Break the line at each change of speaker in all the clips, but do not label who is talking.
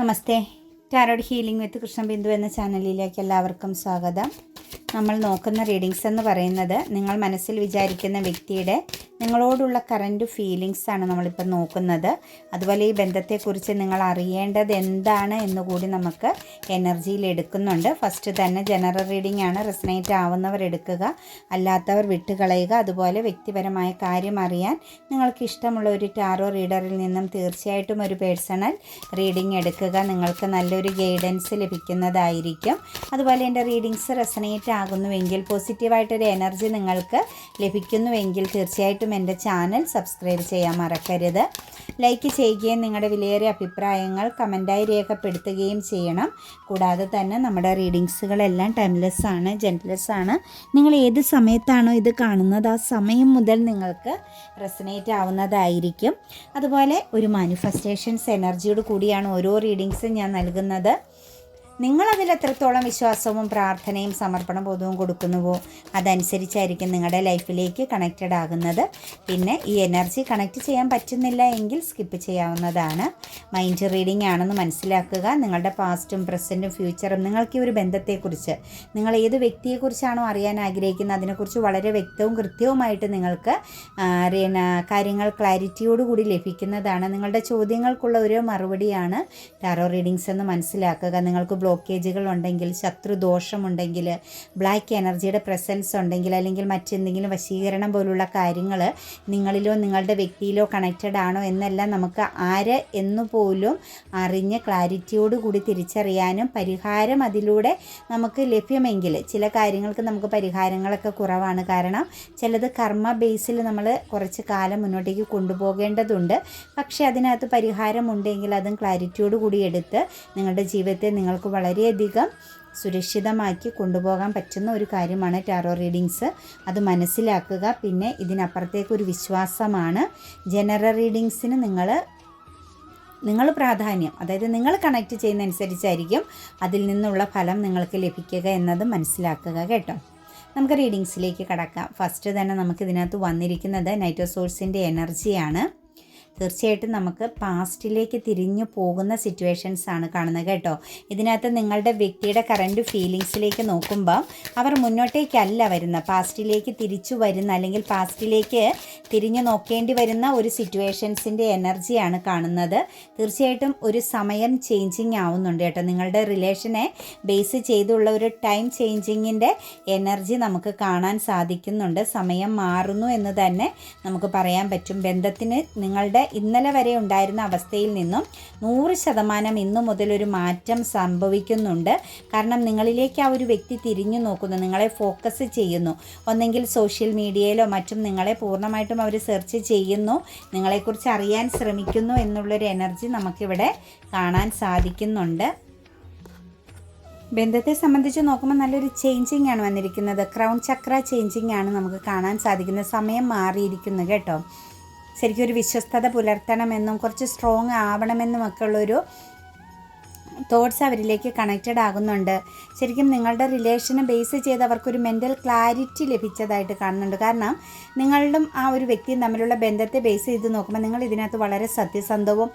namaste tarot healing with Krishnabindu എന്ന ചാനലിലേക്ക് എല്ലാവർക്കും സ്വാഗതം നമ്മൾ നോക്കുന്ന റീഡിങ്സ് എന്ന് പറയുന്നത് നിങ്ങൾ മനസ്സിൽ വിചാരിക്കുന്ന വ്യക്തിയുടെ നിങ്ങളോടുള്ള കറൻറ്റ് ഫീലിങ്സാണ് നമ്മളിപ്പോൾ നോക്കുന്നത് അതുപോലെ ഈ ബന്ധത്തെക്കുറിച്ച് നിങ്ങൾ അറിയേണ്ടത് എന്താണ് എന്നുകൂടി നമുക്ക് എനർജിയിൽ എടുക്കുന്നുണ്ട് ഫസ്റ്റ് തന്നെ ജനറൽ റീഡിംഗ് ആണ് റെസനേറ്റ് ആവുന്നവർ എടുക്കുക അല്ലാത്തവർ വിട്ടുകളയുക അതുപോലെ വ്യക്തിപരമായ കാര്യം അറിയാൻ നിങ്ങൾക്ക് ഇഷ്ടമുള്ള ഒരു ടാറോ റീഡറിൽ നിന്നും തീർച്ചയായിട്ടും ഒരു പേഴ്സണൽ റീഡിംഗ് എടുക്കുക നിങ്ങൾക്ക് നല്ലൊരു ഗൈഡൻസ് ലഭിക്കുന്നതായിരിക്കും അതുപോലെ എൻ്റെ റീഡിങ്സ് റെസനേറ്റ് ആകുന്നുവെങ്കിൽ പോസിറ്റീവായിട്ടൊരു എനർജി നിങ്ങൾക്ക് ലഭിക്കുന്നുവെങ്കിൽ തീർച്ചയായിട്ടും എൻ്റെ ചാനൽ സബ്സ്ക്രൈബ് ചെയ്യാൻ മറക്കരുത് ലൈക്ക് ചെയ്യുകയും നിങ്ങളുടെ വിലയേറിയ അഭിപ്രായങ്ങൾ കമൻറ്റായി രേഖപ്പെടുത്തുകയും ചെയ്യണം കൂടാതെ തന്നെ നമ്മുടെ റീഡിങ്സുകളെല്ലാം ടൈംലെസ് ആണ് ജെൻറ്റ്ലെസ് ആണ് നിങ്ങൾ ഏത് സമയത്താണോ ഇത് കാണുന്നത് ആ സമയം മുതൽ നിങ്ങൾക്ക് റെസനേറ്റ് ആവുന്നതായിരിക്കും അതുപോലെ ഒരു മാനിഫെസ്റ്റേഷൻസ് എനർജിയോട് കൂടിയാണ് ഓരോ റീഡിങ്സും ഞാൻ നൽകുന്നത് അതിൽ എത്രത്തോളം വിശ്വാസവും പ്രാർത്ഥനയും സമർപ്പണ ബോധവും കൊടുക്കുന്നുവോ അതനുസരിച്ചായിരിക്കും നിങ്ങളുടെ ലൈഫിലേക്ക് കണക്റ്റഡ് ആകുന്നത് പിന്നെ ഈ എനർജി കണക്റ്റ് ചെയ്യാൻ പറ്റുന്നില്ല എങ്കിൽ സ്കിപ്പ് ചെയ്യാവുന്നതാണ് മൈൻഡ് റീഡിംഗ് ആണെന്ന് മനസ്സിലാക്കുക നിങ്ങളുടെ പാസ്റ്റും പ്രസൻറ്റും ഫ്യൂച്ചറും നിങ്ങൾക്ക് ഈ ഒരു ബന്ധത്തെക്കുറിച്ച് നിങ്ങൾ ഏത് വ്യക്തിയെക്കുറിച്ചാണോ അറിയാൻ ആഗ്രഹിക്കുന്നത് അതിനെക്കുറിച്ച് വളരെ വ്യക്തവും കൃത്യവുമായിട്ട് നിങ്ങൾക്ക് കാര്യങ്ങൾ ക്ലാരിറ്റിയോടുകൂടി ലഭിക്കുന്നതാണ് നിങ്ങളുടെ ചോദ്യങ്ങൾക്കുള്ള ഒരു മറുപടിയാണ് ടാറോ റീഡിങ്സ് എന്ന് മനസ്സിലാക്കുക നിങ്ങൾക്ക് ബ്ലോ ബ്ലോക്കേജുകൾ ഉണ്ടെങ്കിൽ ദോഷമുണ്ടെങ്കിൽ ബ്ലാക്ക് എനർജിയുടെ പ്രസൻസ് ഉണ്ടെങ്കിൽ അല്ലെങ്കിൽ മറ്റെന്തെങ്കിലും വശീകരണം പോലുള്ള കാര്യങ്ങൾ നിങ്ങളിലോ നിങ്ങളുടെ വ്യക്തിയിലോ കണക്റ്റഡ് ആണോ എന്നെല്ലാം നമുക്ക് ആര് എന്ന് പോലും അറിഞ്ഞ് കൂടി തിരിച്ചറിയാനും പരിഹാരം അതിലൂടെ നമുക്ക് ലഭ്യമെങ്കിൽ ചില കാര്യങ്ങൾക്ക് നമുക്ക് പരിഹാരങ്ങളൊക്കെ കുറവാണ് കാരണം ചിലത് കർമ്മ ബേസിൽ നമ്മൾ കുറച്ച് കാലം മുന്നോട്ടേക്ക് കൊണ്ടുപോകേണ്ടതുണ്ട് പക്ഷേ അതിനകത്ത് പരിഹാരമുണ്ടെങ്കിൽ അതും ക്ലാരിറ്റിയോട് കൂടി എടുത്ത് നിങ്ങളുടെ ജീവിതത്തെ നിങ്ങൾക്ക് വളരെയധികം സുരക്ഷിതമാക്കി കൊണ്ടുപോകാൻ പറ്റുന്ന ഒരു കാര്യമാണ് ടാറോ റീഡിങ്സ് അത് മനസ്സിലാക്കുക പിന്നെ ഇതിനപ്പുറത്തേക്കൊരു വിശ്വാസമാണ് ജനറൽ റീഡിങ്സിന് നിങ്ങൾ നിങ്ങൾ പ്രാധാന്യം അതായത് നിങ്ങൾ കണക്ട് ചെയ്യുന്ന അനുസരിച്ചായിരിക്കും അതിൽ നിന്നുള്ള ഫലം നിങ്ങൾക്ക് ലഭിക്കുക എന്നത് മനസ്സിലാക്കുക കേട്ടോ നമുക്ക് റീഡിങ്സിലേക്ക് കടക്കാം ഫസ്റ്റ് തന്നെ നമുക്ക് ഇതിനകത്ത് വന്നിരിക്കുന്നത് നൈറ്റോസോഴ്സിൻ്റെ എനർജിയാണ് തീർച്ചയായിട്ടും നമുക്ക് പാസ്റ്റിലേക്ക് തിരിഞ്ഞു പോകുന്ന സിറ്റുവേഷൻസ് ആണ് കാണുന്നത് കേട്ടോ ഇതിനകത്ത് നിങ്ങളുടെ വ്യക്തിയുടെ കറൻറ്റ് ഫീലിങ്സിലേക്ക് നോക്കുമ്പോൾ അവർ മുന്നോട്ടേക്കല്ല വരുന്ന പാസ്റ്റിലേക്ക് തിരിച്ചു വരുന്ന അല്ലെങ്കിൽ പാസ്റ്റിലേക്ക് തിരിഞ്ഞു നോക്കേണ്ടി വരുന്ന ഒരു സിറ്റുവേഷൻസിൻ്റെ എനർജിയാണ് കാണുന്നത് തീർച്ചയായിട്ടും ഒരു സമയം ചേഞ്ചിങ് ആവുന്നുണ്ട് കേട്ടോ നിങ്ങളുടെ റിലേഷനെ ബേസ് ചെയ്തുള്ള ഒരു ടൈം ചേഞ്ചിങ്ങിൻ്റെ എനർജി നമുക്ക് കാണാൻ സാധിക്കുന്നുണ്ട് സമയം മാറുന്നു എന്ന് തന്നെ നമുക്ക് പറയാൻ പറ്റും ബന്ധത്തിന് നിങ്ങളുടെ ഇന്നലെ വരെ ഉണ്ടായിരുന്ന അവസ്ഥയിൽ നിന്നും നൂറ് ശതമാനം ഇന്നു മുതൽ ഒരു മാറ്റം സംഭവിക്കുന്നുണ്ട് കാരണം നിങ്ങളിലേക്ക് ആ ഒരു വ്യക്തി തിരിഞ്ഞു നോക്കുന്നു നിങ്ങളെ ഫോക്കസ് ചെയ്യുന്നു ഒന്നെങ്കിൽ സോഷ്യൽ മീഡിയയിലോ മറ്റും നിങ്ങളെ പൂർണ്ണമായിട്ടും അവർ സെർച്ച് ചെയ്യുന്നു നിങ്ങളെക്കുറിച്ച് അറിയാൻ ശ്രമിക്കുന്നു എന്നുള്ളൊരു എനർജി നമുക്കിവിടെ കാണാൻ സാധിക്കുന്നുണ്ട് ബന്ധത്തെ സംബന്ധിച്ച് നോക്കുമ്പോൾ നല്ലൊരു ചേഞ്ചിങ് ആണ് വന്നിരിക്കുന്നത് ക്രൗൺ ചക്ര ചേഞ്ചിങ് ആണ് നമുക്ക് കാണാൻ സാധിക്കുന്നത് സമയം മാറിയിരിക്കുന്നത് കേട്ടോ ശരിക്കും ഒരു വിശ്വസ്തത പുലർത്തണമെന്നും കുറച്ച് സ്ട്രോങ് ആവണമെന്നും ഒക്കെ ഉള്ളൊരു തോട്ട്സ് അവരിലേക്ക് കണക്റ്റഡ് ആകുന്നുണ്ട് ശരിക്കും നിങ്ങളുടെ റിലേഷനെ ബേസ് ചെയ്ത് അവർക്കൊരു മെൻ്റൽ ക്ലാരിറ്റി ലഭിച്ചതായിട്ട് കാണുന്നുണ്ട് കാരണം നിങ്ങളും ആ ഒരു വ്യക്തിയും തമ്മിലുള്ള ബന്ധത്തെ ബേസ് ചെയ്ത് നോക്കുമ്പോൾ നിങ്ങൾ ഇതിനകത്ത് വളരെ സത്യസന്ധവും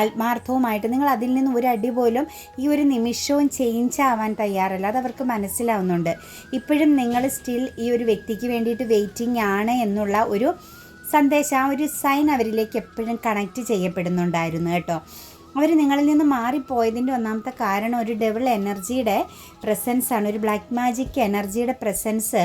ആത്മാർത്ഥവുമായിട്ട് നിങ്ങൾ അതിൽ നിന്ന് ഒരു അടി പോലും ഈ ഒരു നിമിഷവും ചേഞ്ച് ആവാൻ തയ്യാറല്ല അത് അവർക്ക് മനസ്സിലാവുന്നുണ്ട് ഇപ്പോഴും നിങ്ങൾ സ്റ്റിൽ ഈ ഒരു വ്യക്തിക്ക് വേണ്ടിയിട്ട് വെയിറ്റിംഗ് ആണ് എന്നുള്ള ഒരു സന്ദേശം ആ ഒരു സൈൻ അവരിലേക്ക് എപ്പോഴും കണക്റ്റ് ചെയ്യപ്പെടുന്നുണ്ടായിരുന്നു കേട്ടോ അവർ നിങ്ങളിൽ നിന്ന് മാറിപ്പോയതിൻ്റെ ഒന്നാമത്തെ കാരണം ഒരു ഡെവിൾ എനർജിയുടെ പ്രസൻസാണ് ഒരു ബ്ലാക്ക് മാജിക് എനർജിയുടെ പ്രസൻസ്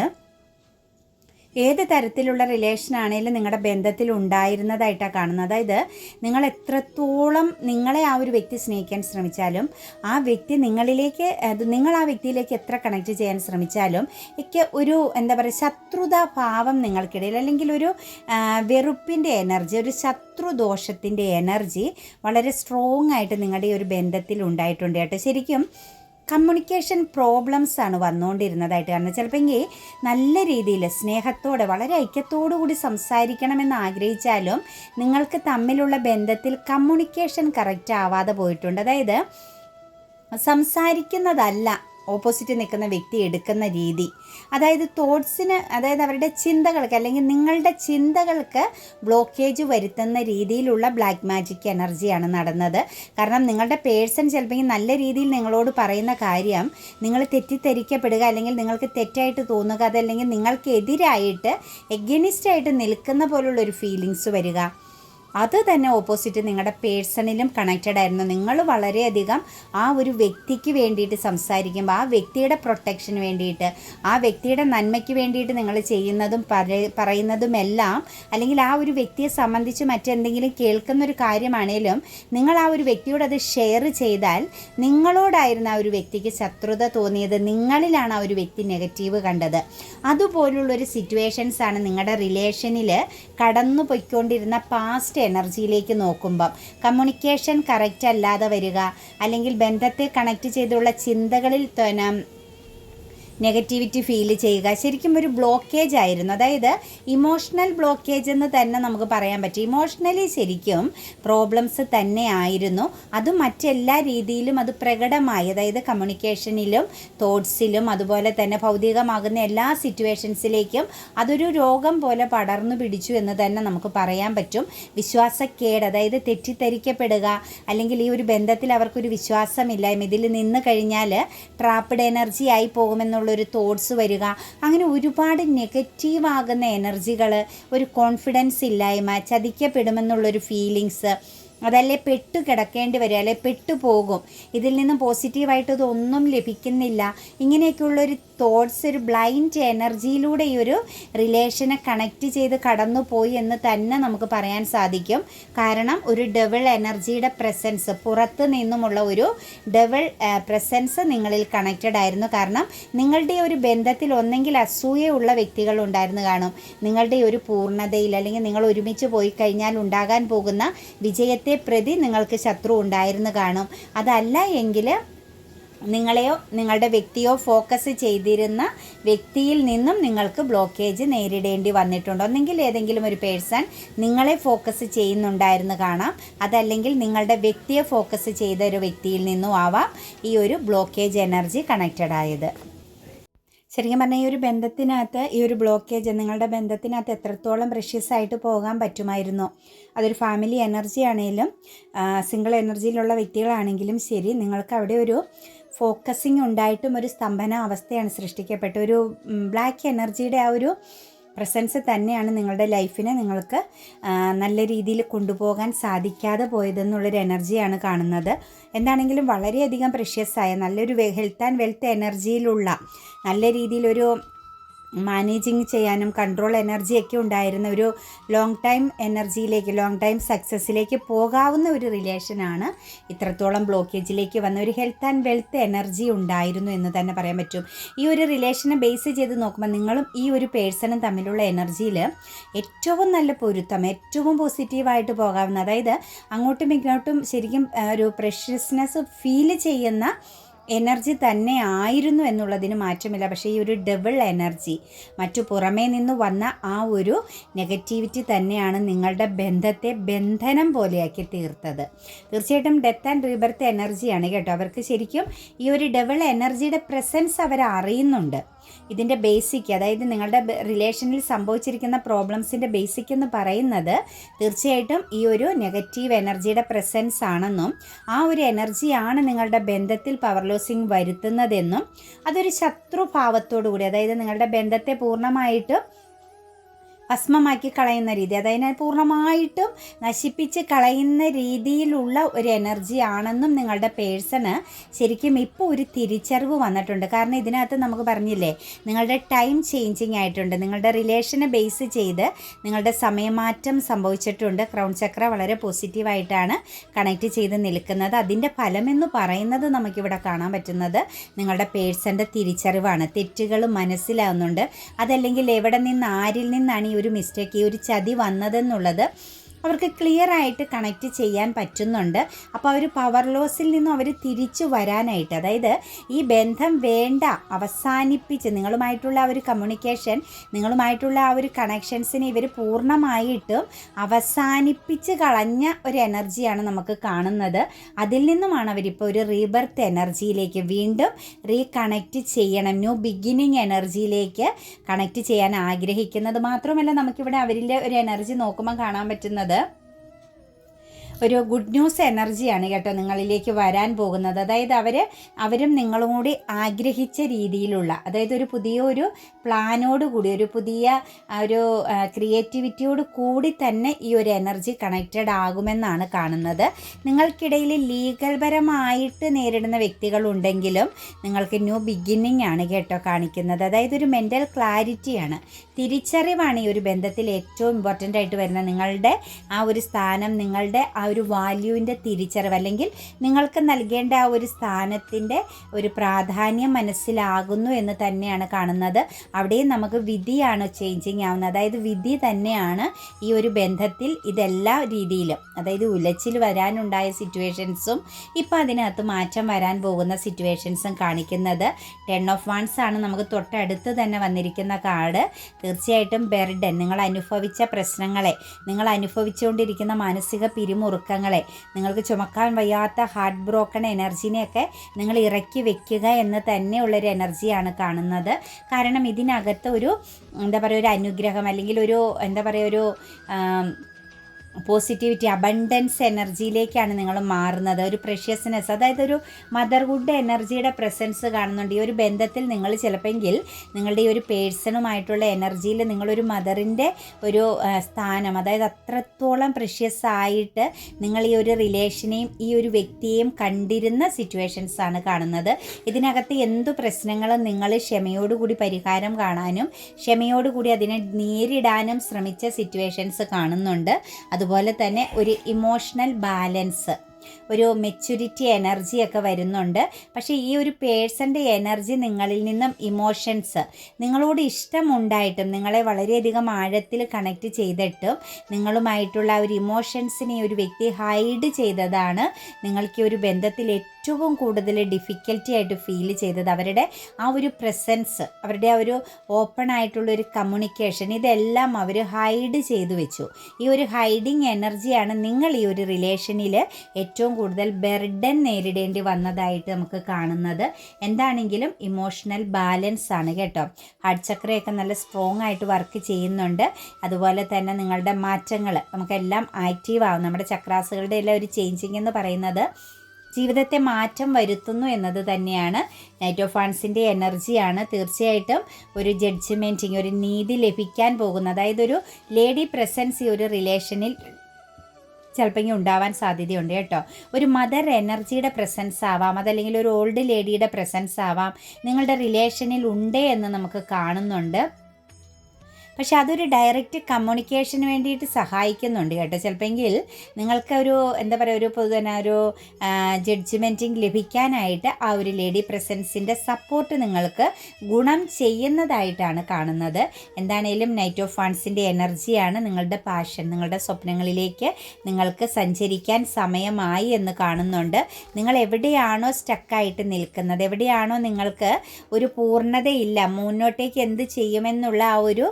ഏത് തരത്തിലുള്ള റിലേഷനാണേലും നിങ്ങളുടെ ബന്ധത്തിൽ ഉണ്ടായിരുന്നതായിട്ടാണ് കാണുന്നത് അതായത് നിങ്ങൾ എത്രത്തോളം നിങ്ങളെ ആ ഒരു വ്യക്തി സ്നേഹിക്കാൻ ശ്രമിച്ചാലും ആ വ്യക്തി നിങ്ങളിലേക്ക് നിങ്ങൾ ആ വ്യക്തിയിലേക്ക് എത്ര കണക്ട് ചെയ്യാൻ ശ്രമിച്ചാലും ഒക്കെ ഒരു എന്താ പറയുക ശത്രുതാ ഭാവം നിങ്ങൾക്കിടയിൽ അല്ലെങ്കിൽ ഒരു വെറുപ്പിൻ്റെ എനർജി ഒരു ശത്രുദോഷത്തിൻ്റെ എനർജി വളരെ സ്ട്രോങ് ആയിട്ട് നിങ്ങളുടെ ഈ ഒരു ബന്ധത്തിൽ ഉണ്ടായിട്ടുണ്ട് കേട്ടോ ശരിക്കും കമ്മ്യൂണിക്കേഷൻ പ്രോബ്ലംസ് ആണ് വന്നുകൊണ്ടിരുന്നതായിട്ട് കാരണം ചിലപ്പോൾ നല്ല രീതിയിൽ സ്നേഹത്തോടെ വളരെ ഐക്യത്തോടു കൂടി സംസാരിക്കണമെന്ന് ആഗ്രഹിച്ചാലും നിങ്ങൾക്ക് തമ്മിലുള്ള ബന്ധത്തിൽ കമ്മ്യൂണിക്കേഷൻ കറക്റ്റ് ആവാതെ പോയിട്ടുണ്ട് അതായത് സംസാരിക്കുന്നതല്ല ഓപ്പോസിറ്റ് നിൽക്കുന്ന വ്യക്തി എടുക്കുന്ന രീതി അതായത് തോട്ട്സിന് അതായത് അവരുടെ ചിന്തകൾക്ക് അല്ലെങ്കിൽ നിങ്ങളുടെ ചിന്തകൾക്ക് ബ്ലോക്കേജ് വരുത്തുന്ന രീതിയിലുള്ള ബ്ലാക്ക് മാജിക് എനർജിയാണ് നടന്നത് കാരണം നിങ്ങളുടെ പേഴ്സൺ ചിലപ്പോൾ നല്ല രീതിയിൽ നിങ്ങളോട് പറയുന്ന കാര്യം നിങ്ങൾ തെറ്റിദ്ധരിക്കപ്പെടുക അല്ലെങ്കിൽ നിങ്ങൾക്ക് തെറ്റായിട്ട് തോന്നുക അതല്ലെങ്കിൽ നിങ്ങൾക്കെതിരായിട്ട് എഗനിസ്റ്റ് ആയിട്ട് നിൽക്കുന്ന പോലുള്ളൊരു ഫീലിങ്സ് വരിക അത് തന്നെ ഓപ്പോസിറ്റ് നിങ്ങളുടെ പേഴ്സണിലും കണക്റ്റഡ് ആയിരുന്നു നിങ്ങൾ വളരെയധികം ആ ഒരു വ്യക്തിക്ക് വേണ്ടിയിട്ട് സംസാരിക്കുമ്പോൾ ആ വ്യക്തിയുടെ പ്രൊട്ടക്ഷന് വേണ്ടിയിട്ട് ആ വ്യക്തിയുടെ നന്മയ്ക്ക് വേണ്ടിയിട്ട് നിങ്ങൾ ചെയ്യുന്നതും പറയുന്നതുമെല്ലാം അല്ലെങ്കിൽ ആ ഒരു വ്യക്തിയെ സംബന്ധിച്ച് മറ്റെന്തെങ്കിലും ഒരു കാര്യമാണേലും നിങ്ങൾ ആ ഒരു വ്യക്തിയോട് അത് ഷെയർ ചെയ്താൽ നിങ്ങളോടായിരുന്നു ആ ഒരു വ്യക്തിക്ക് ശത്രുത തോന്നിയത് നിങ്ങളിലാണ് ആ ഒരു വ്യക്തി നെഗറ്റീവ് കണ്ടത് അതുപോലുള്ളൊരു സിറ്റുവേഷൻസാണ് നിങ്ങളുടെ റിലേഷനിൽ കടന്നു പോയിക്കൊണ്ടിരുന്ന പാസ്റ്റ് എനർജിയിലേക്ക് നോക്കുമ്പം കമ്മ്യൂണിക്കേഷൻ കറക്റ്റ് അല്ലാതെ വരിക അല്ലെങ്കിൽ ബന്ധത്തെ കണക്ട് ചെയ്തുള്ള ചിന്തകളിൽ നെഗറ്റിവിറ്റി ഫീൽ ചെയ്യുക ശരിക്കും ഒരു ബ്ലോക്കേജ് ആയിരുന്നു അതായത് ഇമോഷണൽ ബ്ലോക്കേജ് എന്ന് തന്നെ നമുക്ക് പറയാൻ പറ്റും ഇമോഷണലി ശരിക്കും പ്രോബ്ലംസ് തന്നെ ആയിരുന്നു അത് മറ്റെല്ലാ രീതിയിലും അത് പ്രകടമായി അതായത് കമ്മ്യൂണിക്കേഷനിലും തോട്ട്സിലും അതുപോലെ തന്നെ ഭൗതികമാകുന്ന എല്ലാ സിറ്റുവേഷൻസിലേക്കും അതൊരു രോഗം പോലെ പടർന്നു പിടിച്ചു എന്ന് തന്നെ നമുക്ക് പറയാൻ പറ്റും വിശ്വാസക്കേട് അതായത് തെറ്റിദ്ധരിക്കപ്പെടുക അല്ലെങ്കിൽ ഈ ഒരു ബന്ധത്തിൽ അവർക്കൊരു വിശ്വാസമില്ലായ്മ ഇതിൽ നിന്ന് കഴിഞ്ഞാൽ ട്രാപ്പഡ് എനർജി ആയി പോകുമെന്നുള്ള എന്നുള്ളൊരു തോട്ട്സ് വരിക അങ്ങനെ ഒരുപാട് നെഗറ്റീവ് ആകുന്ന എനർജികൾ ഒരു കോൺഫിഡൻസ് ഇല്ലായ്മ ചതിക്കപ്പെടുമെന്നുള്ളൊരു ഫീലിങ്സ് അതല്ലേ പെട്ട് കിടക്കേണ്ടി വരിക അല്ലെ പെട്ടു പോകും ഇതിൽ നിന്നും പോസിറ്റീവായിട്ട് ഇതൊന്നും ലഭിക്കുന്നില്ല ഇങ്ങനെയൊക്കെയുള്ളൊരു തോട്ട്സ് ഒരു ബ്ലൈൻഡ് എനർജിയിലൂടെ ഈ ഒരു റിലേഷനെ കണക്റ്റ് ചെയ്ത് കടന്നുപോയി എന്ന് തന്നെ നമുക്ക് പറയാൻ സാധിക്കും കാരണം ഒരു ഡെവിൾ എനർജിയുടെ പ്രസൻസ് പുറത്ത് നിന്നുമുള്ള ഒരു ഡെവിൾ പ്രസൻസ് നിങ്ങളിൽ കണക്റ്റഡ് ആയിരുന്നു കാരണം നിങ്ങളുടെ ഒരു ബന്ധത്തിൽ ഒന്നെങ്കിൽ അസൂയയുള്ള വ്യക്തികൾ ഉണ്ടായിരുന്നു കാണും നിങ്ങളുടെ ഒരു പൂർണ്ണതയിൽ അല്ലെങ്കിൽ നിങ്ങൾ ഒരുമിച്ച് പോയി കഴിഞ്ഞാൽ ഉണ്ടാകാൻ പോകുന്ന വിജയത്തിൽ നേരത്തെ പ്രതി നിങ്ങൾക്ക് ശത്രു ഉണ്ടായിരുന്നു കാണും അതല്ല എങ്കിൽ നിങ്ങളെയോ നിങ്ങളുടെ വ്യക്തിയോ ഫോക്കസ് ചെയ്തിരുന്ന വ്യക്തിയിൽ നിന്നും നിങ്ങൾക്ക് ബ്ലോക്കേജ് നേരിടേണ്ടി വന്നിട്ടുണ്ട് ഒന്നെങ്കിൽ ഏതെങ്കിലും ഒരു പേഴ്സൺ നിങ്ങളെ ഫോക്കസ് ചെയ്യുന്നുണ്ടായിരുന്നു കാണാം അതല്ലെങ്കിൽ നിങ്ങളുടെ വ്യക്തിയെ ഫോക്കസ് ചെയ്ത ഒരു വ്യക്തിയിൽ നിന്നും ആവാം ഈ ഒരു ബ്ലോക്കേജ് എനർജി കണക്റ്റഡ് ആയത് ശരിക്കും പറഞ്ഞാൽ ഈ ഒരു ബന്ധത്തിനകത്ത് ഈ ഒരു ബ്ലോക്കേജ് നിങ്ങളുടെ ബന്ധത്തിനകത്ത് എത്രത്തോളം പ്രഷ്യസ് ആയിട്ട് പോകാൻ പറ്റുമായിരുന്നു അതൊരു ഫാമിലി എനർജി ആണെങ്കിലും സിംഗിൾ എനർജിയിലുള്ള വ്യക്തികളാണെങ്കിലും ശരി നിങ്ങൾക്ക് അവിടെ ഒരു ഫോക്കസിങ് ഉണ്ടായിട്ടും ഒരു സ്തംഭന അവസ്ഥയാണ് സൃഷ്ടിക്കപ്പെട്ടത് ഒരു ബ്ലാക്ക് എനർജിയുടെ ആ ഒരു പ്രസൻസ് തന്നെയാണ് നിങ്ങളുടെ ലൈഫിനെ നിങ്ങൾക്ക് നല്ല രീതിയിൽ കൊണ്ടുപോകാൻ സാധിക്കാതെ പോയതെന്നുള്ളൊരു എനർജിയാണ് കാണുന്നത് എന്താണെങ്കിലും വളരെയധികം പ്രഷ്യസായ നല്ലൊരു ഹെൽത്ത് ആൻഡ് വെൽത്ത് എനർജിയിലുള്ള നല്ല രീതിയിലൊരു മാനേജിങ് ചെയ്യാനും കൺട്രോൾ എനർജിയൊക്കെ ഉണ്ടായിരുന്ന ഒരു ലോങ് ടൈം എനർജിയിലേക്ക് ലോങ് ടൈം സക്സസ്സിലേക്ക് പോകാവുന്ന ഒരു റിലേഷനാണ് ഇത്രത്തോളം ബ്ലോക്കേജിലേക്ക് വന്ന ഒരു ഹെൽത്ത് ആൻഡ് വെൽത്ത് എനർജി ഉണ്ടായിരുന്നു എന്ന് തന്നെ പറയാൻ പറ്റും ഈ ഒരു റിലേഷനെ ബേസ് ചെയ്ത് നോക്കുമ്പോൾ നിങ്ങളും ഈ ഒരു പേഴ്സണും തമ്മിലുള്ള എനർജിയിൽ ഏറ്റവും നല്ല പൊരുത്തം ഏറ്റവും പോസിറ്റീവായിട്ട് പോകാവുന്ന അതായത് അങ്ങോട്ടും ഇങ്ങോട്ടും ശരിക്കും ഒരു പ്രഷ്യസ്നെസ് ഫീൽ ചെയ്യുന്ന എനർജി തന്നെ ആയിരുന്നു എന്നുള്ളതിന് മാറ്റമില്ല പക്ഷേ ഈ ഒരു ഡബിൾ എനർജി മറ്റു പുറമേ നിന്ന് വന്ന ആ ഒരു നെഗറ്റിവിറ്റി തന്നെയാണ് നിങ്ങളുടെ ബന്ധത്തെ ബന്ധനം പോലെയാക്കി തീർത്തത് തീർച്ചയായിട്ടും ഡെത്ത് ആൻഡ് റീബർത്ത് എനർജിയാണ് കേട്ടോ അവർക്ക് ശരിക്കും ഈ ഒരു ഡബിൾ എനർജിയുടെ പ്രസൻസ് അവർ അറിയുന്നുണ്ട് ഇതിൻ്റെ ബേസിക് അതായത് നിങ്ങളുടെ റിലേഷനിൽ സംഭവിച്ചിരിക്കുന്ന പ്രോബ്ലംസിൻ്റെ ബേസിക് എന്ന് പറയുന്നത് തീർച്ചയായിട്ടും ഈ ഒരു നെഗറ്റീവ് എനർജിയുടെ പ്രസൻസ് ആണെന്നും ആ ഒരു എനർജിയാണ് നിങ്ങളുടെ ബന്ധത്തിൽ പവർ ലോസിങ് വരുത്തുന്നതെന്നും അതൊരു ശത്രുഭാവത്തോടു കൂടി അതായത് നിങ്ങളുടെ ബന്ധത്തെ പൂർണ്ണമായിട്ടും ഭസ്മമാക്കി കളയുന്ന രീതി അതായത് പൂർണ്ണമായിട്ടും നശിപ്പിച്ച് കളയുന്ന രീതിയിലുള്ള ഒരു എനർജി ആണെന്നും നിങ്ങളുടെ പേഴ്സണ് ശരിക്കും ഇപ്പോൾ ഒരു തിരിച്ചറിവ് വന്നിട്ടുണ്ട് കാരണം ഇതിനകത്ത് നമുക്ക് പറഞ്ഞില്ലേ നിങ്ങളുടെ ടൈം ചേഞ്ചിങ് ആയിട്ടുണ്ട് നിങ്ങളുടെ റിലേഷനെ ബേസ് ചെയ്ത് നിങ്ങളുടെ സമയമാറ്റം സംഭവിച്ചിട്ടുണ്ട് ക്രൗൺ ചക്ര വളരെ പോസിറ്റീവായിട്ടാണ് കണക്ട് ചെയ്ത് നിൽക്കുന്നത് അതിൻ്റെ ഫലമെന്ന് പറയുന്നത് നമുക്കിവിടെ കാണാൻ പറ്റുന്നത് നിങ്ങളുടെ പേഴ്സൻ്റെ തിരിച്ചറിവാണ് തെറ്റുകൾ മനസ്സിലാവുന്നുണ്ട് അതല്ലെങ്കിൽ എവിടെ നിന്ന് ആരിൽ നിന്നാണ് ഈ ഒരു മിസ്റ്റേക്ക് ഈ ഒരു ചതി വന്നതെന്നുള്ളത് അവർക്ക് ക്ലിയർ ആയിട്ട് കണക്റ്റ് ചെയ്യാൻ പറ്റുന്നുണ്ട് അപ്പോൾ അവർ പവർ ലോസിൽ നിന്നും അവർ തിരിച്ചു വരാനായിട്ട് അതായത് ഈ ബന്ധം വേണ്ട അവസാനിപ്പിച്ച് നിങ്ങളുമായിട്ടുള്ള ആ ഒരു കമ്മ്യൂണിക്കേഷൻ നിങ്ങളുമായിട്ടുള്ള ആ ഒരു കണക്ഷൻസിനെ ഇവർ പൂർണ്ണമായിട്ടും അവസാനിപ്പിച്ച് കളഞ്ഞ ഒരു എനർജിയാണ് നമുക്ക് കാണുന്നത് അതിൽ നിന്നുമാണ് അവരിപ്പോൾ ഒരു റീബർത്ത് എനർജിയിലേക്ക് വീണ്ടും റീകണക്റ്റ് ചെയ്യണം ന്യൂ ബിഗിനിങ് എനർജിയിലേക്ക് കണക്റ്റ് ചെയ്യാൻ ആഗ്രഹിക്കുന്നത് മാത്രമല്ല നമുക്കിവിടെ അവരിൻ്റെ ഒരു എനർജി നോക്കുമ്പോൾ കാണാൻ പറ്റുന്നത് şekilde ഒരു ഗുഡ് ന്യൂസ് എനർജിയാണ് കേട്ടോ നിങ്ങളിലേക്ക് വരാൻ പോകുന്നത് അതായത് അവർ അവരും നിങ്ങളും കൂടി ആഗ്രഹിച്ച രീതിയിലുള്ള അതായത് ഒരു പുതിയ ഒരു പ്ലാനോട് കൂടി ഒരു പുതിയ ഒരു ക്രിയേറ്റിവിറ്റിയോട് കൂടി തന്നെ ഈ ഒരു എനർജി കണക്റ്റഡ് ആകുമെന്നാണ് കാണുന്നത് നിങ്ങൾക്കിടയിൽ ലീഗൽ പരമായിട്ട് നേരിടുന്ന വ്യക്തികളുണ്ടെങ്കിലും നിങ്ങൾക്ക് ന്യൂ ബിഗിന്നിങ് ആണ് കേട്ടോ കാണിക്കുന്നത് അതായത് ഒരു മെൻ്റൽ ക്ലാരിറ്റിയാണ് തിരിച്ചറിവാണ് ഈ ഒരു ബന്ധത്തിൽ ഏറ്റവും ഇമ്പോർട്ടൻ്റ് ആയിട്ട് വരുന്നത് നിങ്ങളുടെ ആ ഒരു സ്ഥാനം നിങ്ങളുടെ ആ ഒരു വാല്യൂവിൻ്റെ തിരിച്ചറിവ് അല്ലെങ്കിൽ നിങ്ങൾക്ക് നൽകേണ്ട ആ ഒരു സ്ഥാനത്തിൻ്റെ ഒരു പ്രാധാന്യം മനസ്സിലാകുന്നു എന്ന് തന്നെയാണ് കാണുന്നത് അവിടെയും നമുക്ക് വിധിയാണ് ചേഞ്ചിങ് ആവുന്നത് അതായത് വിധി തന്നെയാണ് ഈ ഒരു ബന്ധത്തിൽ ഇതെല്ലാ രീതിയിലും അതായത് ഉലച്ചിൽ വരാനുണ്ടായ സിറ്റുവേഷൻസും ഇപ്പോൾ അതിനകത്ത് മാറ്റം വരാൻ പോകുന്ന സിറ്റുവേഷൻസും കാണിക്കുന്നത് ടെൻ ഓഫ് വൺസ് ആണ് നമുക്ക് തൊട്ടടുത്ത് തന്നെ വന്നിരിക്കുന്ന കാർഡ് തീർച്ചയായിട്ടും ബെർഡൻ നിങ്ങൾ അനുഭവിച്ച പ്രശ്നങ്ങളെ നിങ്ങൾ അനുഭവിച്ചുകൊണ്ടിരിക്കുന്ന മാനസിക പിരിമുറുക്ക മുറുക്കങ്ങളെ നിങ്ങൾക്ക് ചുമക്കാൻ വയ്യാത്ത ഹാർട്ട് ബ്രോക്കൺ എനർജിനെയൊക്കെ നിങ്ങൾ ഇറക്കി വെക്കുക എന്ന് തന്നെയുള്ളൊരു എനർജിയാണ് കാണുന്നത് കാരണം ഇതിനകത്ത് ഒരു എന്താ പറയുക ഒരു അനുഗ്രഹം അല്ലെങ്കിൽ ഒരു എന്താ പറയുക ഒരു പോസിറ്റിവിറ്റി അബണ്ടൻസ് എനർജിയിലേക്കാണ് നിങ്ങൾ മാറുന്നത് ഒരു പ്രഷ്യസ്നെസ് അതായത് ഒരു മദർഹുഡ് എനർജിയുടെ പ്രസൻസ് കാണുന്നുണ്ട് ഈ ഒരു ബന്ധത്തിൽ നിങ്ങൾ ചിലപ്പെങ്കിൽ നിങ്ങളുടെ ഈ ഒരു പേഴ്സണുമായിട്ടുള്ള എനർജിയിൽ നിങ്ങളൊരു മദറിൻ്റെ ഒരു സ്ഥാനം അതായത് അത്രത്തോളം പ്രഷ്യസ് ആയിട്ട് നിങ്ങൾ ഈ ഒരു റിലേഷനെയും ഈ ഒരു വ്യക്തിയെയും കണ്ടിരുന്ന സിറ്റുവേഷൻസ് ആണ് കാണുന്നത് ഇതിനകത്ത് എന്തു പ്രശ്നങ്ങളും നിങ്ങൾ ക്ഷമയോടുകൂടി പരിഹാരം കാണാനും ക്ഷമയോടുകൂടി അതിനെ നേരിടാനും ശ്രമിച്ച സിറ്റുവേഷൻസ് കാണുന്നുണ്ട് അത് അതുപോലെ തന്നെ ഒരു ഇമോഷണൽ ബാലൻസ് ഒരു മെച്യൂരിറ്റി എനർജിയൊക്കെ വരുന്നുണ്ട് പക്ഷേ ഈ ഒരു പേഴ്സൻ്റെ എനർജി നിങ്ങളിൽ നിന്നും ഇമോഷൻസ് നിങ്ങളോട് ഇഷ്ടമുണ്ടായിട്ടും നിങ്ങളെ വളരെയധികം ആഴത്തിൽ കണക്റ്റ് ചെയ്തിട്ടും നിങ്ങളുമായിട്ടുള്ള ഒരു ഇമോഷൻസിനെ ഒരു വ്യക്തി ഹൈഡ് ചെയ്തതാണ് നിങ്ങൾക്ക് ഒരു ബന്ധത്തിൽ ഏറ്റവും കൂടുതൽ ഡിഫിക്കൽറ്റി ആയിട്ട് ഫീൽ ചെയ്തത് അവരുടെ ആ ഒരു പ്രസൻസ് അവരുടെ ആ ഒരു ഓപ്പൺ ആയിട്ടുള്ള ഒരു കമ്മ്യൂണിക്കേഷൻ ഇതെല്ലാം അവർ ഹൈഡ് ചെയ്തു വെച്ചു ഈ ഒരു ഹൈഡിങ് എനർജിയാണ് നിങ്ങൾ ഈ ഒരു റിലേഷനിൽ ഏറ്റവും കൂടുതൽ ബെർഡൻ നേരിടേണ്ടി വന്നതായിട്ട് നമുക്ക് കാണുന്നത് എന്താണെങ്കിലും ഇമോഷണൽ ബാലൻസ് ആണ് കേട്ടോ ഹാർട്ട് ചക്രയൊക്കെ നല്ല സ്ട്രോങ് ആയിട്ട് വർക്ക് ചെയ്യുന്നുണ്ട് അതുപോലെ തന്നെ നിങ്ങളുടെ മാറ്റങ്ങൾ നമുക്കെല്ലാം ആക്റ്റീവ് ആവും നമ്മുടെ ചക്രാസുകളുടെ എല്ലാം ഒരു ചേഞ്ചിങ് എന്ന് പറയുന്നത് ജീവിതത്തെ മാറ്റം വരുത്തുന്നു എന്നത് തന്നെയാണ് നൈറ്റ് ഓഫ് ഫണ്ട്സിൻ്റെ എനർജിയാണ് തീർച്ചയായിട്ടും ഒരു ജഡ്ജ്മെൻറ്റിങ് ഒരു നീതി ലഭിക്കാൻ പോകുന്ന അതായത് ഒരു ലേഡി പ്രസൻസ് ഈ ഒരു റിലേഷനിൽ ചിലപ്പോൾ ഉണ്ടാവാൻ സാധ്യതയുണ്ട് കേട്ടോ ഒരു മദർ എനർജിയുടെ പ്രസൻസ് ആവാം അതല്ലെങ്കിൽ ഒരു ഓൾഡ് ലേഡിയുടെ പ്രസൻസ് ആവാം നിങ്ങളുടെ റിലേഷനിൽ ഉണ്ട് എന്ന് നമുക്ക് കാണുന്നുണ്ട് പക്ഷേ അതൊരു ഡയറക്റ്റ് കമ്മ്യൂണിക്കേഷന് വേണ്ടിയിട്ട് സഹായിക്കുന്നുണ്ട് കേട്ടോ ചിലപ്പോഴെങ്കിൽ നിങ്ങൾക്കൊരു എന്താ പറയുക ഒരു പൊതുതന്നെ ഒരു ജഡ്ജ്മെൻറ്റിങ് ലഭിക്കാനായിട്ട് ആ ഒരു ലേഡി പ്രസൻസിൻ്റെ സപ്പോർട്ട് നിങ്ങൾക്ക് ഗുണം ചെയ്യുന്നതായിട്ടാണ് കാണുന്നത് എന്താണേലും നൈറ്റ് ഓഫ് ഫണ്ട്സിൻ്റെ എനർജിയാണ് നിങ്ങളുടെ പാഷൻ നിങ്ങളുടെ സ്വപ്നങ്ങളിലേക്ക് നിങ്ങൾക്ക് സഞ്ചരിക്കാൻ സമയമായി എന്ന് കാണുന്നുണ്ട് നിങ്ങൾ എവിടെയാണോ സ്റ്റക്കായിട്ട് നിൽക്കുന്നത് എവിടെയാണോ നിങ്ങൾക്ക് ഒരു പൂർണ്ണതയില്ല മുന്നോട്ടേക്ക് എന്ത് ചെയ്യുമെന്നുള്ള ആ ഒരു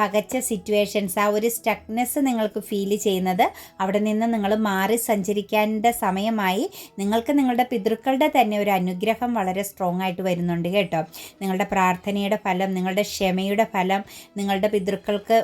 പകച്ച സിറ്റുവേഷൻസ് ആ ഒരു സ്റ്റക്നെസ് നിങ്ങൾക്ക് ഫീൽ ചെയ്യുന്നത് അവിടെ നിന്ന് നിങ്ങൾ മാറി സഞ്ചരിക്കേണ്ട സമയമായി നിങ്ങൾക്ക് നിങ്ങളുടെ പിതൃക്കളുടെ തന്നെ ഒരു അനുഗ്രഹം വളരെ സ്ട്രോങ് ആയിട്ട് വരുന്നുണ്ട് കേട്ടോ നിങ്ങളുടെ പ്രാർത്ഥനയുടെ ഫലം നിങ്ങളുടെ ക്ഷമയുടെ ഫലം നിങ്ങളുടെ പിതൃക്കൾക്ക്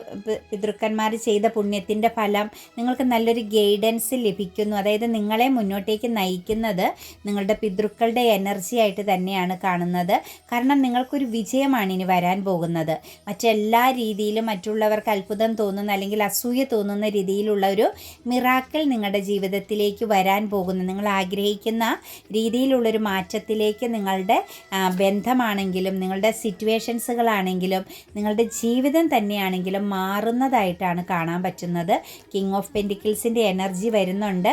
പിതൃക്കന്മാർ ചെയ്ത പുണ്യത്തിൻ്റെ ഫലം നിങ്ങൾക്ക് നല്ലൊരു ഗൈഡൻസ് ലഭിക്കുന്നു അതായത് നിങ്ങളെ മുന്നോട്ടേക്ക് നയിക്കുന്നത് നിങ്ങളുടെ പിതൃക്കളുടെ എനർജി ആയിട്ട് തന്നെയാണ് കാണുന്നത് കാരണം നിങ്ങൾക്കൊരു വിജയമാണ് ഇനി വരാൻ പോകുന്നത് മറ്റെല്ലാ രീതി രീതിയിൽ മറ്റുള്ളവർക്ക് അത്ഭുതം തോന്നുന്ന അല്ലെങ്കിൽ അസൂയ തോന്നുന്ന രീതിയിലുള്ള ഒരു മിറാക്കിൾ നിങ്ങളുടെ ജീവിതത്തിലേക്ക് വരാൻ പോകുന്നു നിങ്ങൾ ആഗ്രഹിക്കുന്ന രീതിയിലുള്ളൊരു മാറ്റത്തിലേക്ക് നിങ്ങളുടെ ബന്ധമാണെങ്കിലും നിങ്ങളുടെ സിറ്റുവേഷൻസുകളാണെങ്കിലും നിങ്ങളുടെ ജീവിതം തന്നെയാണെങ്കിലും മാറുന്നതായിട്ടാണ് കാണാൻ പറ്റുന്നത് കിങ് ഓഫ് പെൻറ്റിക്കിൾസിൻ്റെ എനർജി വരുന്നുണ്ട്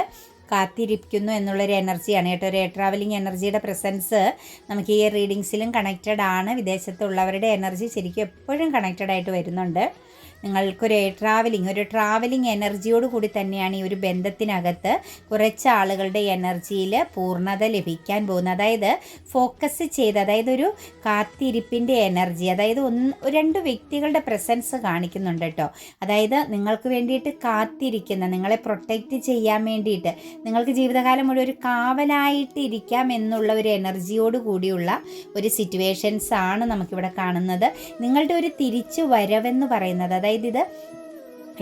കാത്തിരിക്കുന്നു എന്നുള്ളൊരു എനർജിയാണ് കേട്ടോ ഒരു എയർ ട്രാവലിംഗ് എനർജിയുടെ പ്രസൻസ് നമുക്ക് ഈ റീഡിങ്സിലും കണക്റ്റഡ് ആണ് വിദേശത്തുള്ളവരുടെ എനർജി ശരിക്കും എപ്പോഴും കണക്റ്റഡ് ആയിട്ട് വരുന്നുണ്ട് നിങ്ങൾക്കൊരു ട്രാവലിംഗ് ഒരു ട്രാവലിംഗ് എനർജിയോട് കൂടി തന്നെയാണ് ഈ ഒരു ബന്ധത്തിനകത്ത് കുറച്ച് ആളുകളുടെ എനർജിയിൽ പൂർണ്ണത ലഭിക്കാൻ പോകുന്നത് അതായത് ഫോക്കസ് ചെയ്ത് അതായത് ഒരു കാത്തിരിപ്പിൻ്റെ എനർജി അതായത് ഒന്ന് രണ്ട് വ്യക്തികളുടെ പ്രസൻസ് കാണിക്കുന്നുണ്ട് കേട്ടോ അതായത് നിങ്ങൾക്ക് വേണ്ടിയിട്ട് കാത്തിരിക്കുന്ന നിങ്ങളെ പ്രൊട്ടക്റ്റ് ചെയ്യാൻ വേണ്ടിയിട്ട് നിങ്ങൾക്ക് ജീവിതകാലം മുഴുവൻ ഒരു കാവലായിട്ട് ഇരിക്കാം എന്നുള്ള ഒരു എനർജിയോട് കൂടിയുള്ള ഒരു സിറ്റുവേഷൻസ് ആണ് നമുക്കിവിടെ കാണുന്നത് നിങ്ങളുടെ ഒരു തിരിച്ചു വരവെന്ന് പറയുന്നത് അതായത് അതായത് ഇത്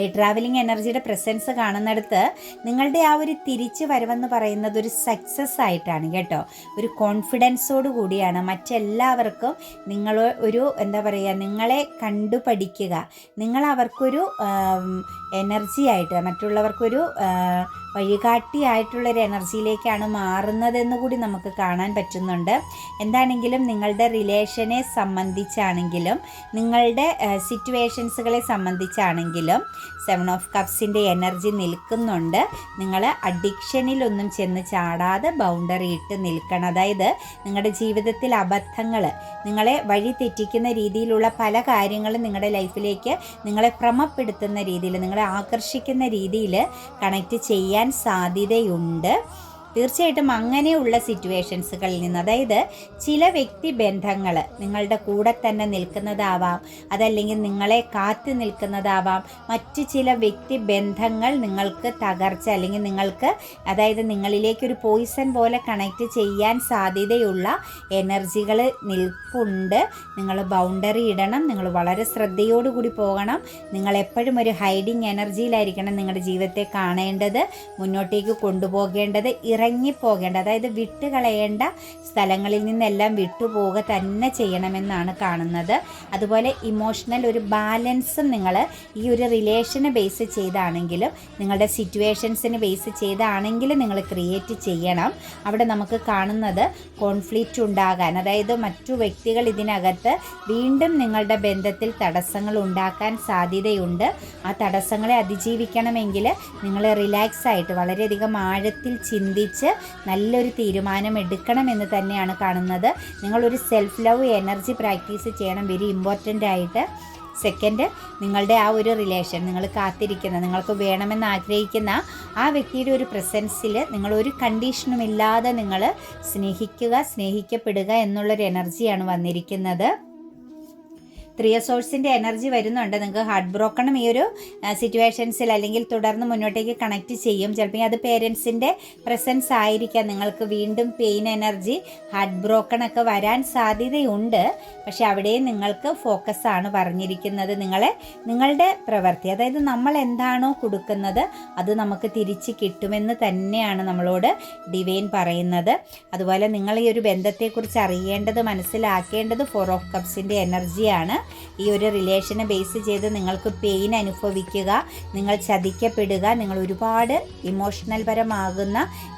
ഈ ട്രാവലിംഗ് എനർജിയുടെ പ്രസൻസ് കാണുന്നിടത്ത് നിങ്ങളുടെ ആ ഒരു തിരിച്ചു വരവെന്ന് പറയുന്നത് ഒരു സക്സസ് ആയിട്ടാണ് കേട്ടോ ഒരു കോൺഫിഡൻസോട് കൂടിയാണ് മറ്റെല്ലാവർക്കും നിങ്ങൾ ഒരു എന്താ പറയുക നിങ്ങളെ കണ്ടു പഠിക്കുക നിങ്ങൾ അവർക്കൊരു എനർജി ആയിട്ട് മറ്റുള്ളവർക്കൊരു വഴികാട്ടിയായിട്ടുള്ളൊരു എനർജിയിലേക്കാണ് മാറുന്നതെന്ന് കൂടി നമുക്ക് കാണാൻ പറ്റുന്നുണ്ട് എന്താണെങ്കിലും നിങ്ങളുടെ റിലേഷനെ സംബന്ധിച്ചാണെങ്കിലും നിങ്ങളുടെ സിറ്റുവേഷൻസുകളെ സംബന്ധിച്ചാണെങ്കിലും സെവൻ ഓഫ് കപ്സിൻ്റെ എനർജി നിൽക്കുന്നുണ്ട് നിങ്ങൾ അഡിക്ഷനിലൊന്നും ചെന്ന് ചാടാതെ ബൗണ്ടറി ഇട്ട് നിൽക്കണം അതായത് നിങ്ങളുടെ ജീവിതത്തിൽ അബദ്ധങ്ങൾ നിങ്ങളെ വഴി തെറ്റിക്കുന്ന രീതിയിലുള്ള പല കാര്യങ്ങളും നിങ്ങളുടെ ലൈഫിലേക്ക് നിങ്ങളെ ക്രമപ്പെടുത്തുന്ന രീതിയിൽ നിങ്ങളെ ആകർഷിക്കുന്ന രീതിയിൽ കണക്റ്റ് ചെയ്യാൻ വരാൻ സാധ്യതയുണ്ട് തീർച്ചയായിട്ടും അങ്ങനെയുള്ള സിറ്റുവേഷൻസുകളിൽ നിന്ന് അതായത് ചില വ്യക്തി ബന്ധങ്ങൾ നിങ്ങളുടെ കൂടെ തന്നെ നിൽക്കുന്നതാവാം അതല്ലെങ്കിൽ നിങ്ങളെ കാത്തു നിൽക്കുന്നതാവാം മറ്റ് ചില വ്യക്തി ബന്ധങ്ങൾ നിങ്ങൾക്ക് തകർച്ച അല്ലെങ്കിൽ നിങ്ങൾക്ക് അതായത് നിങ്ങളിലേക്കൊരു പോയിസൺ പോലെ കണക്റ്റ് ചെയ്യാൻ സാധ്യതയുള്ള എനർജികൾ നിൽപ്പുണ്ട് നിങ്ങൾ ബൗണ്ടറി ഇടണം നിങ്ങൾ വളരെ ശ്രദ്ധയോടുകൂടി പോകണം നിങ്ങൾ എപ്പോഴും ഒരു ഹൈഡിങ് എനർജിയിലായിരിക്കണം നിങ്ങളുടെ ജീവിതത്തെ കാണേണ്ടത് മുന്നോട്ടേക്ക് കൊണ്ടുപോകേണ്ടത് ഇറ ഇറങ്ങിപ്പോകേണ്ട അതായത് വിട്ട് കളയേണ്ട സ്ഥലങ്ങളിൽ നിന്നെല്ലാം വിട്ടുപോവുക തന്നെ ചെയ്യണമെന്നാണ് കാണുന്നത് അതുപോലെ ഇമോഷണൽ ഒരു ബാലൻസും നിങ്ങൾ ഈ ഒരു റിലേഷനെ ബേസ് ചെയ്താണെങ്കിലും നിങ്ങളുടെ സിറ്റുവേഷൻസിന് ബേസ് ചെയ്താണെങ്കിലും നിങ്ങൾ ക്രിയേറ്റ് ചെയ്യണം അവിടെ നമുക്ക് കാണുന്നത് കോൺഫ്ലിക്റ്റ് ഉണ്ടാകാൻ അതായത് മറ്റു വ്യക്തികൾ ഇതിനകത്ത് വീണ്ടും നിങ്ങളുടെ ബന്ധത്തിൽ തടസ്സങ്ങൾ ഉണ്ടാക്കാൻ സാധ്യതയുണ്ട് ആ തടസ്സങ്ങളെ അതിജീവിക്കണമെങ്കിൽ നിങ്ങൾ റിലാക്സ് ആയിട്ട് വളരെയധികം ആഴത്തിൽ ചിന്തിച്ച് ആലോചിച്ച് നല്ലൊരു തീരുമാനം എടുക്കണം എന്ന് തന്നെയാണ് കാണുന്നത് നിങ്ങളൊരു സെൽഫ് ലവ് എനർജി പ്രാക്ടീസ് ചെയ്യണം വെരി ഇമ്പോർട്ടൻ്റ് ആയിട്ട് സെക്കൻഡ് നിങ്ങളുടെ ആ ഒരു റിലേഷൻ നിങ്ങൾ കാത്തിരിക്കുന്ന നിങ്ങൾക്ക് വേണമെന്ന് ആഗ്രഹിക്കുന്ന ആ വ്യക്തിയുടെ ഒരു പ്രസൻസിൽ നിങ്ങൾ ഒരു കണ്ടീഷനും ഇല്ലാതെ നിങ്ങൾ സ്നേഹിക്കുക സ്നേഹിക്കപ്പെടുക എന്നുള്ളൊരു എനർജിയാണ് വന്നിരിക്കുന്നത് സോഴ്സിൻ്റെ എനർജി വരുന്നുണ്ട് നിങ്ങൾക്ക് ഹാർട്ട് ബ്രോക്കണും ഈ ഒരു സിറ്റുവേഷൻസിൽ അല്ലെങ്കിൽ തുടർന്ന് മുന്നോട്ടേക്ക് കണക്ട് ചെയ്യും ചിലപ്പോൾ അത് പേരൻസിൻ്റെ പ്രസൻസ് ആയിരിക്കാം നിങ്ങൾക്ക് വീണ്ടും പെയിൻ എനർജി ഹാർട്ട് ബ്രോക്കണൊക്കെ വരാൻ സാധ്യതയുണ്ട് പക്ഷേ അവിടെയും നിങ്ങൾക്ക് ഫോക്കസ് ആണ് പറഞ്ഞിരിക്കുന്നത് നിങ്ങളെ നിങ്ങളുടെ പ്രവൃത്തി അതായത് നമ്മൾ എന്താണോ കൊടുക്കുന്നത് അത് നമുക്ക് തിരിച്ച് കിട്ടുമെന്ന് തന്നെയാണ് നമ്മളോട് ഡിവൈൻ പറയുന്നത് അതുപോലെ നിങ്ങൾ ഈ ഒരു ബന്ധത്തെക്കുറിച്ച് അറിയേണ്ടത് മനസ്സിലാക്കേണ്ടത് ഫോർ ഓഫ് കപ്സിൻ്റെ എനർജിയാണ് ഈ ഒരു റിലേഷനെ ബേസ് ചെയ്ത് നിങ്ങൾക്ക് പെയിൻ അനുഭവിക്കുക നിങ്ങൾ ചതിക്കപ്പെടുക നിങ്ങൾ ഒരുപാട് ഇമോഷണൽ പരമാകുന്ന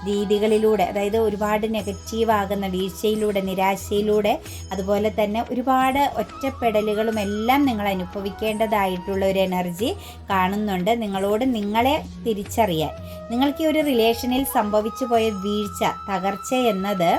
രീതികളിലൂടെ അതായത് ഒരുപാട് നെഗറ്റീവ് ആകുന്ന വീഴ്ചയിലൂടെ നിരാശയിലൂടെ അതുപോലെ തന്നെ ഒരുപാട് ഒറ്റപ്പെടലുകളും എല്ലാം നിങ്ങൾ അനുഭവിക്കേണ്ടതായിട്ടുള്ള ഒരു എനർജി കാണുന്നുണ്ട് നിങ്ങളോട് നിങ്ങളെ തിരിച്ചറിയാൻ നിങ്ങൾക്ക് ഈ ഒരു റിലേഷനിൽ സംഭവിച്ചു പോയ വീഴ്ച തകർച്ച എന്നത്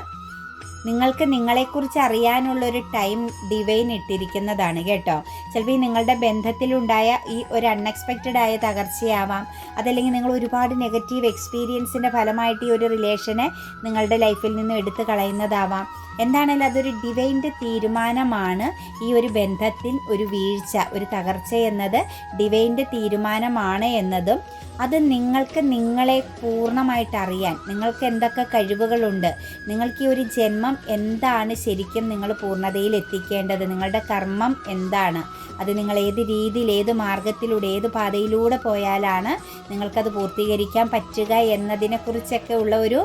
നിങ്ങൾക്ക് നിങ്ങളെക്കുറിച്ച് അറിയാനുള്ളൊരു ടൈം ഡിവൈൻ ഇട്ടിരിക്കുന്നതാണ് കേട്ടോ ചിലപ്പോൾ ഈ നിങ്ങളുടെ ബന്ധത്തിലുണ്ടായ ഈ ഒരു അൺഎക്സ്പെക്റ്റഡ് ആയ തകർച്ചയാവാം അതല്ലെങ്കിൽ നിങ്ങൾ ഒരുപാട് നെഗറ്റീവ് എക്സ്പീരിയൻസിൻ്റെ ഫലമായിട്ട് ഈ ഒരു റിലേഷനെ നിങ്ങളുടെ ലൈഫിൽ നിന്ന് എടുത്തു കളയുന്നതാവാം എന്താണേലും അതൊരു ഡിവൈൻ്റെ തീരുമാനമാണ് ഈ ഒരു ബന്ധത്തിൽ ഒരു വീഴ്ച ഒരു തകർച്ച എന്നത് ഡിവൈൻ്റെ തീരുമാനമാണ് എന്നതും അത് നിങ്ങൾക്ക് നിങ്ങളെ പൂർണ്ണമായിട്ട് അറിയാൻ നിങ്ങൾക്ക് എന്തൊക്കെ കഴിവുകളുണ്ട് നിങ്ങൾക്ക് ഈ ഒരു ജന്മം എന്താണ് ശരിക്കും നിങ്ങൾ പൂർണ്ണതയിൽ എത്തിക്കേണ്ടത് നിങ്ങളുടെ കർമ്മം എന്താണ് അത് നിങ്ങൾ ഏത് രീതിയിൽ ഏത് മാർഗത്തിലൂടെ ഏത് പാതയിലൂടെ പോയാലാണ് നിങ്ങൾക്കത് പൂർത്തീകരിക്കാൻ പറ്റുക എന്നതിനെക്കുറിച്ചൊക്കെ ഉള്ള ഒരു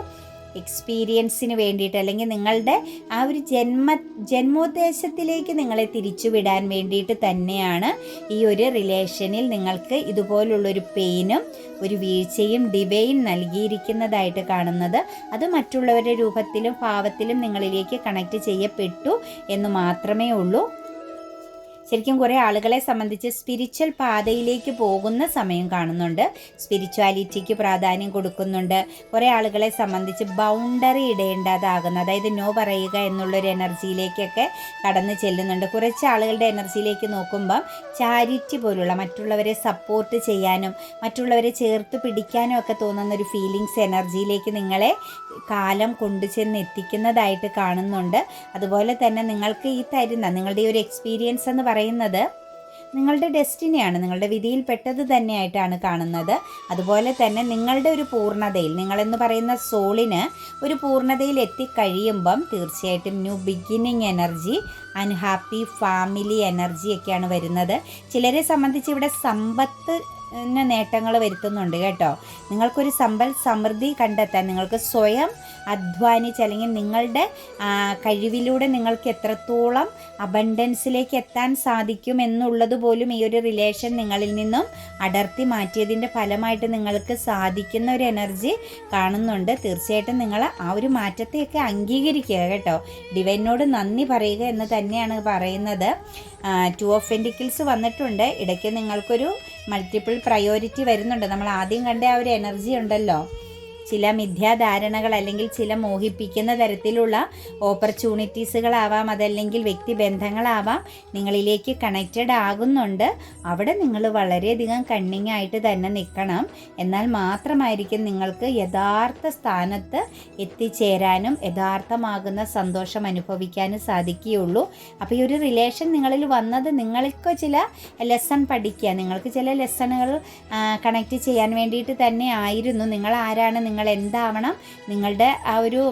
എക്സ്പീരിയൻസിന് വേണ്ടിയിട്ട് അല്ലെങ്കിൽ നിങ്ങളുടെ ആ ഒരു ജന്മ ജന്മോദ്ദേശത്തിലേക്ക് നിങ്ങളെ തിരിച്ചുവിടാൻ വേണ്ടിയിട്ട് തന്നെയാണ് ഈ ഒരു റിലേഷനിൽ നിങ്ങൾക്ക് ഇതുപോലുള്ളൊരു പെയിനും ഒരു വീഴ്ചയും ഡിവൈൻ നൽകിയിരിക്കുന്നതായിട്ട് കാണുന്നത് അത് മറ്റുള്ളവരുടെ രൂപത്തിലും ഭാവത്തിലും നിങ്ങളിലേക്ക് കണക്ട് ചെയ്യപ്പെട്ടു എന്ന് മാത്രമേ ഉള്ളൂ ശരിക്കും കുറേ ആളുകളെ സംബന്ധിച്ച് സ്പിരിച്വൽ പാതയിലേക്ക് പോകുന്ന സമയം കാണുന്നുണ്ട് സ്പിരിച്വാലിറ്റിക്ക് പ്രാധാന്യം കൊടുക്കുന്നുണ്ട് കുറേ ആളുകളെ സംബന്ധിച്ച് ബൗണ്ടറി ഇടേണ്ടതാകുന്ന അതായത് നോ പറയുക എന്നുള്ളൊരു എനർജിയിലേക്കൊക്കെ കടന്നു ചെല്ലുന്നുണ്ട് കുറച്ച് ആളുകളുടെ എനർജിയിലേക്ക് നോക്കുമ്പം ചാരിറ്റി പോലുള്ള മറ്റുള്ളവരെ സപ്പോർട്ട് ചെയ്യാനും മറ്റുള്ളവരെ ചേർത്ത് പിടിക്കാനും ഒക്കെ തോന്നുന്ന ഒരു ഫീലിങ്സ് എനർജിയിലേക്ക് നിങ്ങളെ കാലം കൊണ്ടു ചെന്ന് എത്തിക്കുന്നതായിട്ട് കാണുന്നുണ്ട് അതുപോലെ തന്നെ നിങ്ങൾക്ക് ഈ തരുന്ന നിങ്ങളുടെ ഈ ഒരു എക്സ്പീരിയൻസ് എന്ന് പറയുന്നത് പറയുന്നത് നിങ്ങളുടെ ഡെസ്റ്റിനിയാണ് നിങ്ങളുടെ വിധിയിൽ പെട്ടത് തന്നെയായിട്ടാണ് കാണുന്നത് അതുപോലെ തന്നെ നിങ്ങളുടെ ഒരു പൂർണ്ണതയിൽ നിങ്ങളെന്ന് പറയുന്ന സോളിന് ഒരു പൂർണ്ണതയിൽ എത്തിക്കഴിയുമ്പം തീർച്ചയായിട്ടും new beginning energy unhappy family എനർജിയൊക്കെയാണ് വരുന്നത് ചിലരെ സംബന്ധിച്ച് ഇവിടെ സമ്പത്ത് തന്നെ നേട്ടങ്ങൾ വരുത്തുന്നുണ്ട് കേട്ടോ നിങ്ങൾക്കൊരു സമ്പൽ സമൃദ്ധി കണ്ടെത്താൻ നിങ്ങൾക്ക് സ്വയം അധ്വാനിച്ച് അല്ലെങ്കിൽ നിങ്ങളുടെ കഴിവിലൂടെ നിങ്ങൾക്ക് എത്രത്തോളം അബണ്ടൻസിലേക്ക് എത്താൻ സാധിക്കും എന്നുള്ളത് പോലും ഈ ഒരു റിലേഷൻ നിങ്ങളിൽ നിന്നും അടർത്തി മാറ്റിയതിൻ്റെ ഫലമായിട്ട് നിങ്ങൾക്ക് സാധിക്കുന്ന ഒരു എനർജി കാണുന്നുണ്ട് തീർച്ചയായിട്ടും നിങ്ങൾ ആ ഒരു മാറ്റത്തെയൊക്കെ അംഗീകരിക്കുക കേട്ടോ ഡിവൈനോട് നന്ദി പറയുക എന്ന് തന്നെയാണ് പറയുന്നത് ടു ഓഫ് വെൻറ്റിക്കിൾസ് വന്നിട്ടുണ്ട് ഇടയ്ക്ക് നിങ്ങൾക്കൊരു മൾട്ടിപ്പിൾ പ്രയോറിറ്റി വരുന്നുണ്ട് നമ്മൾ ആദ്യം കണ്ട ആ ഒരു എനർജി ഉണ്ടല്ലോ ചില മിഥ്യാധാരണകൾ അല്ലെങ്കിൽ ചില മോഹിപ്പിക്കുന്ന തരത്തിലുള്ള ഓപ്പർച്യൂണിറ്റീസുകളാവാം അതല്ലെങ്കിൽ വ്യക്തിബന്ധങ്ങളാവാം നിങ്ങളിലേക്ക് കണക്റ്റഡ് ആകുന്നുണ്ട് അവിടെ നിങ്ങൾ വളരെയധികം കണ്ണിങ് ആയിട്ട് തന്നെ നിൽക്കണം എന്നാൽ മാത്രമായിരിക്കും നിങ്ങൾക്ക് യഥാർത്ഥ സ്ഥാനത്ത് എത്തിച്ചേരാനും യഥാർത്ഥമാകുന്ന സന്തോഷം അനുഭവിക്കാനും സാധിക്കുകയുള്ളൂ അപ്പോൾ ഈ ഒരു റിലേഷൻ നിങ്ങളിൽ വന്നത് നിങ്ങൾക്ക് ചില ലെസൺ പഠിക്കുക നിങ്ങൾക്ക് ചില ലെസണുകൾ കണക്ട് ചെയ്യാൻ വേണ്ടിയിട്ട് തന്നെ ആയിരുന്നു നിങ്ങൾ ആരാണ് നിങ്ങൾ എന്താവണം നിങ്ങളുടെ ആ ഒരു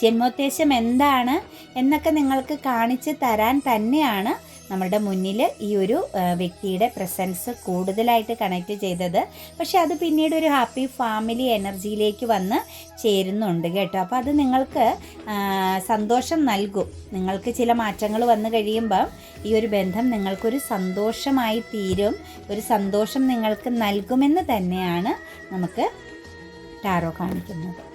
ജന്മോദ്ദേശം എന്താണ് എന്നൊക്കെ നിങ്ങൾക്ക് കാണിച്ച് തരാൻ തന്നെയാണ് നമ്മളുടെ മുന്നിൽ ഈ ഒരു വ്യക്തിയുടെ പ്രസൻസ് കൂടുതലായിട്ട് കണക്റ്റ് ചെയ്തത് പക്ഷെ അത് പിന്നീട് ഒരു ഹാപ്പി ഫാമിലി എനർജിയിലേക്ക് വന്ന് ചേരുന്നുണ്ട് കേട്ടോ അപ്പോൾ അത് നിങ്ങൾക്ക് സന്തോഷം നൽകും നിങ്ങൾക്ക് ചില മാറ്റങ്ങൾ വന്നു കഴിയുമ്പം ഈ ഒരു ബന്ധം നിങ്ങൾക്കൊരു സന്തോഷമായി തീരും ഒരു സന്തോഷം നിങ്ങൾക്ക് നൽകുമെന്ന് തന്നെയാണ് നമുക്ക് ટારો કાണിക്കുന്നത്